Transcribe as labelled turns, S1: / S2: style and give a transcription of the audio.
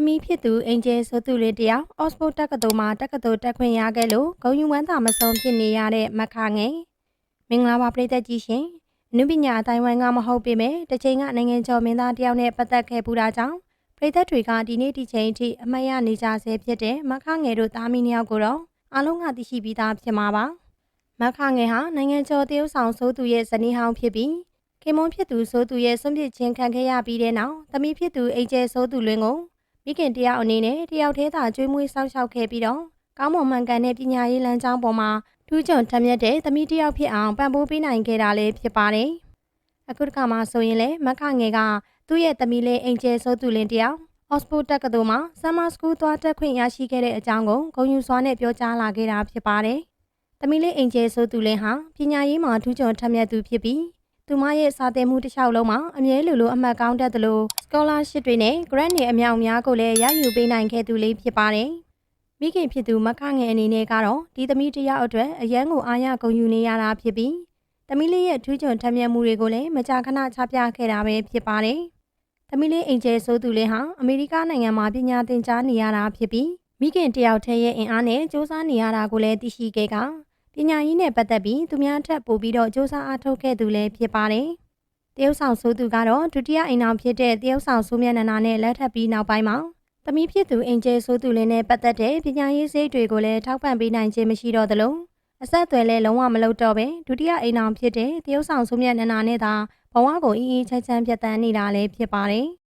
S1: သမီးဖြစ်သူအင်ဂျယ်ဆိုသူလေးတယောက်အော့စဖို့တက္ကသိုလ်မှာတက္ကသိုလ်တက်ခွင့်ရခဲ့လို့ဂုဏ်ယူဝမ်းသာမဆုံးဖြစ်နေရတဲ့မခငယ်မင်္ဂလာပါပရိသတ်ကြီးရှင်အနုပညာအတိုင်းဝိုင်းကမဟုတ်ပေမဲ့တစ်ချိန်ကနိုင်ငံကျော်မင်းသားတယောက်နဲ့ပတ်သက်ခဲ့ပူတာကြောင့်ပရိသတ်တွေကဒီနေ့ဒီချိန်အထိအမှတ်ရနေကြဆဲဖြစ်တဲ့မခငယ်တို့သားမီးနှစ်ယောက်ကိုတော့အားလုံးကသိရှိပြီးသားဖြစ်မှာပါမခငယ်ဟာနိုင်ငံကျော်တရုတ်ဆောင်ဆိုသူရဲ့ဇနီးဟောင်းဖြစ်ပြီးခင်မွန်းဖြစ်သူဆိုသူရဲ့ဆွန့်ပစ်ခြင်းခံခဲ့ရပြီးတဲ့နောက်သမီးဖြစ်သူအင်ဂျယ်ဆိုသူလွင်ကို မိခင်တယောက်အနေနဲ့တယောက်တည်းသာကျွေးမွေးစောင့်ရှောက်ခဲ့ပြီးတော့ကောင်းမွန်မှန်ကန်တဲ့ပညာရေးလမ်းကြောင်းပေါ်မှာထူးချွန်ထက်မြက်တဲ့သမီးတယောက်ဖြစ်အောင်ပံ့ပိုးပေးနိုင်ခဲ့တာလည်းဖြစ်ပါတယ်။အခုတစ်ခါမှဆိုရင်လေမခငယ်ကသူ့ရဲ့သမီးလေးအင်ဂျယ်ဆိုသူလင်တယောက်အော့စဖို့တက္ကသိုလ်မှာဆမ်မာစကူးသွားတက်ခွင့်ရရှိခဲ့တဲ့အကြောင်းကိုဂုဏ်ယူစွာနဲ့ပြောကြားလာခဲ့တာဖြစ်ပါတယ်။သမီးလေးအင်ဂျယ်ဆိုသူလင်ဟာပညာရေးမှာထူးချွန်ထက်မြက်သူဖြစ်ပြီး သူမရဲ့စာသင်မှုတစ်လျှောက်လုံးမှာအမြဲလိုလိုအမှတ်ကောင်းတတ်သလို scholarship တွေနဲ့ grant တွေအမြောက်အများကိုလည်းရယူပေးနိုင်ခဲ့သူလေးဖြစ်ပါတယ်။မိခင်ဖြစ်သူမခငယ်အနေနဲ့ကတော့ဒီသမီးတစ်ယောက်အတွက်အရန်ကိုအားရဂုဏ်ယူနေရတာဖြစ်ပြီးသမီးလေးရဲ့ထူးချွန်ထက်မြက်မှုတွေကိုလည်းမကြာခဏချပြခဲ့တာပဲဖြစ်ပါတယ်။သမီးလေးအင်ဂျယ်ဆိုသူလေးဟာအမေရိကနိုင်ငံမှာပညာသင်ကြားနေရတာဖြစ်ပြီးမိခင်တစ်ယောက်တည်းရဲ့အင်အားနဲ့စူးစမ်းနေရတာကိုလည်းသိရှိခဲ့က ပညာရေးနဲ့ပတ်သက်ပြီးသူများထက်ပိုပြီးတော့စ조사အားထုတ်ခဲ့သူလည်းဖြစ်ပါတယ်။တရုတ်ဆောင်ဆိုသူကတော့ဒုတိယအိမ်အောင်ဖြစ်တဲ့တရုတ်ဆောင်ဆိုမျက်နှာနာနဲ့လက်ထပ်ပြီးနောက်ပိုင်းမှာသမီးဖြစ်သူအင်ဂျယ်ဆိုသူလည်းနဲ့ပတ်သက်တဲ့ပညာရေးစိတ်တွေကိုလည်းထောက်ပံ့ပေးနိုင်ခြင်းမရှိတော့သလိုအဆက်အသွယ်လည်းလုံးဝမလုပ်တော့ပဲဒုတိယအိမ်အောင်ဖြစ်တဲ့တရုတ်ဆောင်ဆိုမျက်နှာနာနဲ့သာဘဝကိုအီးအီးချမ်းချမ်းပြတ်တန်းနေတာလည်းဖြစ်ပါတယ်။